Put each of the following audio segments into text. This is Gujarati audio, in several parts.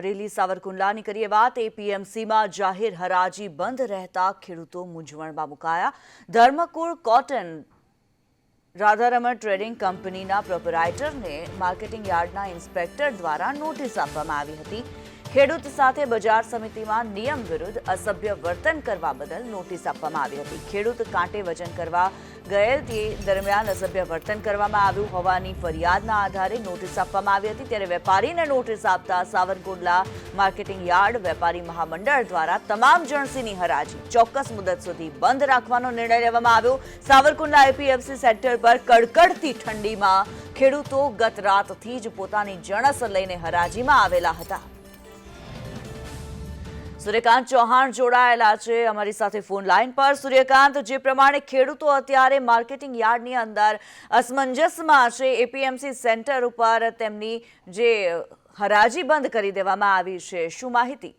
અમરેલી સાવરકુંડલાની કરીએ વાત, એપીએમસીમાં જાહેર હરાજી બંધ રહેતા ખેડૂતો મૂંઝવણમાં મુકાયા. ધર્મકુળ કોટન રાધારમણ ટ્રેડિંગ કંપનીના પ્રોપરાઇટરને માર્કેટિંગ યાર્ડના ઇન્સ્પેક્ટર દ્વારા નોટિસ આપવામાં આવી હતી. ખેડૂત સાથે બજાર સમિતિમાં નિયમ વિરુદ્ધ અસભ્ય વર્તન કરવા બદલ નોટિસ આપવામાં આવી હતી. ખેડૂત કાંટે વજન કરવા ગયેલ તે દરમિયાન અસભ્ય વર્તન કરવામાં આવ્યું હોવાની ફરિયાદના આધારે નોટિસ આપવામાં આવી હતી. ત્યારે વેપારીને નોટિસ આપતા સાવરકુંડલા માર્કેટિંગ યાર્ડ વેપારી મહામંડળ દ્વારા તમામ જણસીની હરાજી ચોક્કસ મુદત સુધી બંધ રાખવાનો નિર્ણય લેવામાં આવ્યો. સાવરકુંડલા એપીએફસી સેક્ટર પર કડકડતી ઠંડીમાં ખેડૂતો ગત રાતથી જ પોતાની જણસ લઈને હરાજીમાં આવેલા હતા. સૂર્યકાંત ચૌહાણ જોડાયેલા છે અમારી સાથે ફોન લાઈન પર. સૂર્યકાંત, જે પ્રમાણે ખેડૂતો અત્યારે માર્કેટિંગ યાર્ડની અંદર અસમંજસમાં છે, એપીએમસી સેન્ટર ઉપર તેમની જે હરાજી બંધ કરી દેવામાં આવી છે. શું માહિતી?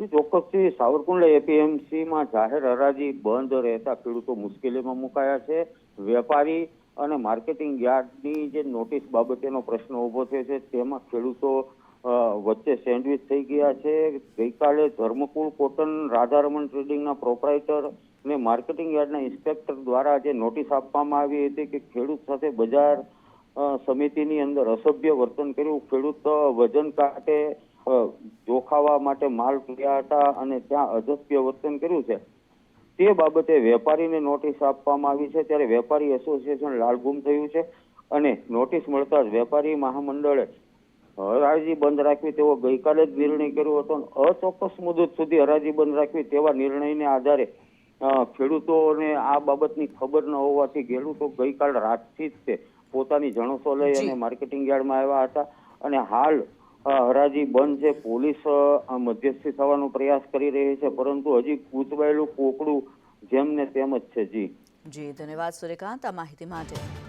ચોક્કસથી સાવરકુંડલા એપીએમસીમાં જાહેર હરાજી બંધ રહેતા ખેડૂતો મુશ્કેલીમાં મુકાયા છે. વેપારી અને માર્કેટિંગ યાર્ડની જે નોટિસ બાબતેનો પ્રશ્ન ઊભો થયો છે, તેમાં ખેડૂતો વચ્ચે સેન્ડવિચ થઈ ગયા છે. ગઈકાલે ધર્મકુળ કોટન રાધારમણ ટ્રેડિંગના પ્રોપરાઇટર ને માર્કેટિંગ યાર્ડના ઇન્સ્પેક્ટર દ્વારા જે નોટિસ આપવામાં આવી હતી કે ખેડૂત સાથે બજાર સમિતિની અંદર અસભ્ય વર્તન કર્યું. ખેડૂત વજન કાટે જોખાવા માટે માલ કર્યા હતા અને ત્યાં અસભ્ય વર્તન કર્યું છે. તે બાબતે વેપારીને નોટિસ આપવામાં આવી છે. ત્યારે વેપારી એસોસિએશન લાલગુમ થયું છે અને નોટિસ મળતા જ વેપારી મહામંડળે હરાજી બંધ રાખવી તેવો ગઈકાલે જ નિર્ણય કર્યો હતો અચોક્કસ મુદત સુધી હરાજી બંધ રાખવી તેવા નિર્ણયને આધારે ખેડૂતોને આ બાબતની ખબર ન હોવાથી ખેડૂતો ગઈકાલ રાતથી જ તે પોતાની જણસો લઈ અને માર્કેટિંગ યાર્ડમાં આવ્યા હતા અને હાલ હરાજી બંધ છે. પોલીસ મધ્યસ્થી થવાનો પ્રયાસ કરી રહી છે પરંતુ હજી કૂતવાયેલું કોકડું જેમ ને તેમ જ છે. જી. જી ધન્યવાદ સૂર્યકાંત આ માહિતી માટે.